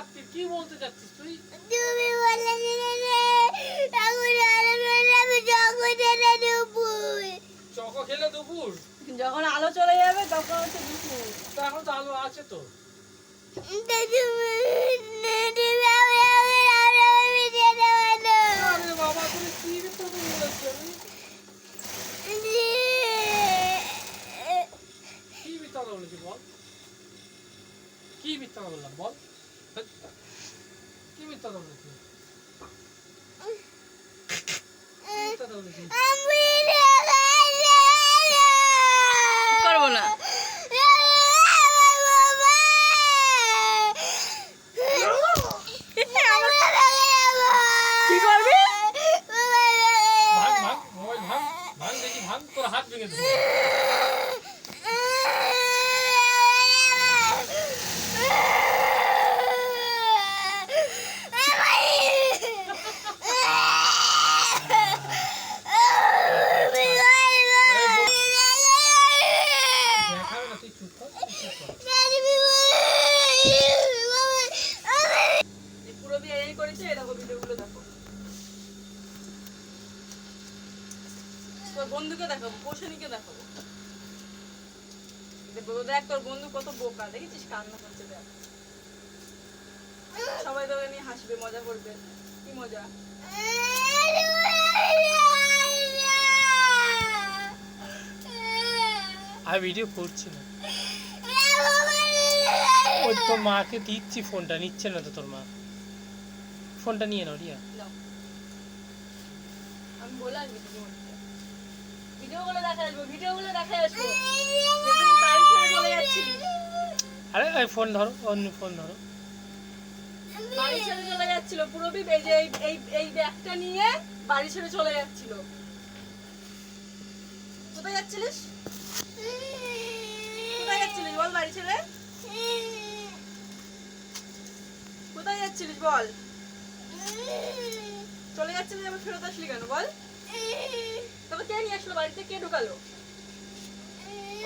রাত্রি কি বলতে চাচ্ছিস তুই? তুমি বলে দিলে রে এখন আলো চলে যাবে যখন এনে দুপুর। চকো খেলে দুপুর? যখন আলো চলে যাবে তখন হচ্ছে দুপুর। তা এখন তো আলো আছে তো। তা তুমি তুমি আমি আমি আলো ভিজে দেওয়া না আরে বাবা তুমি কি কি বল? বললাম বল? করব? না তোর হাত ভেঙে দেবো দেখাবে না তুই চুপ কর তুই চুপ কর এই পুরো বিয়ে এই করেছে ভিডিওগুলো দেখো। তোর বন্ধুকে দেখাবো পোষণীকে দেখাবো। দেখ তোর বন্ধু কত বোকা দেখেছিস কান্না করছে দেখ। সবাই তোকে নিয়ে হাসবে মজা করবে। কি মজা? আমি ভিডিও করছি না। ওই তোর মাকে দিচ্ছি ফোনটা নিচ্ছে না তো তোর মা। ফোনটা নিয়ে নাও রিয়া নাও। আমি বললাম ভিডিও দেখা আসব ভিডিও গুলো দেখা আসব বাড়ি ছেড়ে চলে যাচ্ছিলি আরে ওই ফোন ধরো অন্য ফোন ধরো। বাড়ি ছেড়ে চলে যাচ্ছিল পুরোবি এই যে এই- এই এই ব্যাগটা নিয়ে বাড়ি ছেড়ে চলে যাচ্ছিল। কোথায় যাচ্ছিলিস? কোথায় যাচ্ছিলিস বল বাড়ি ছেড়ে? কোথায় যাচ্ছিলিস বল? চলে যাচ্ছিলিস আবার ফেরত আসলি কেন? বল। তবে কে নিয়ে আসলো? বাড়িতে কে ঢুকালো?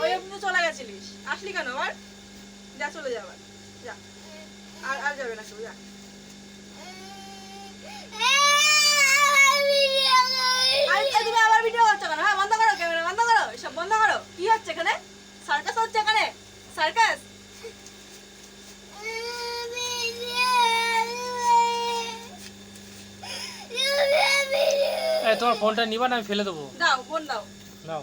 ওই অবধি চলে গেছিলিস। আসলি কেন? আবার যা, চলে যাবার যা। আর আর যাবে না কেউ, যা আরে এ তুমি আবার ভিডিও করছ কেন হ্যাঁ বন্ধ করো ক্যামেরা বন্ধ করো সব বন্ধ করো কি হচ্ছে এখানে সার্কাস হচ্ছে এখানে সার্কাস এই তোমার ফোনটা নিবা না আমি ফেলে দেবো। দাও ফোন দাও। নাও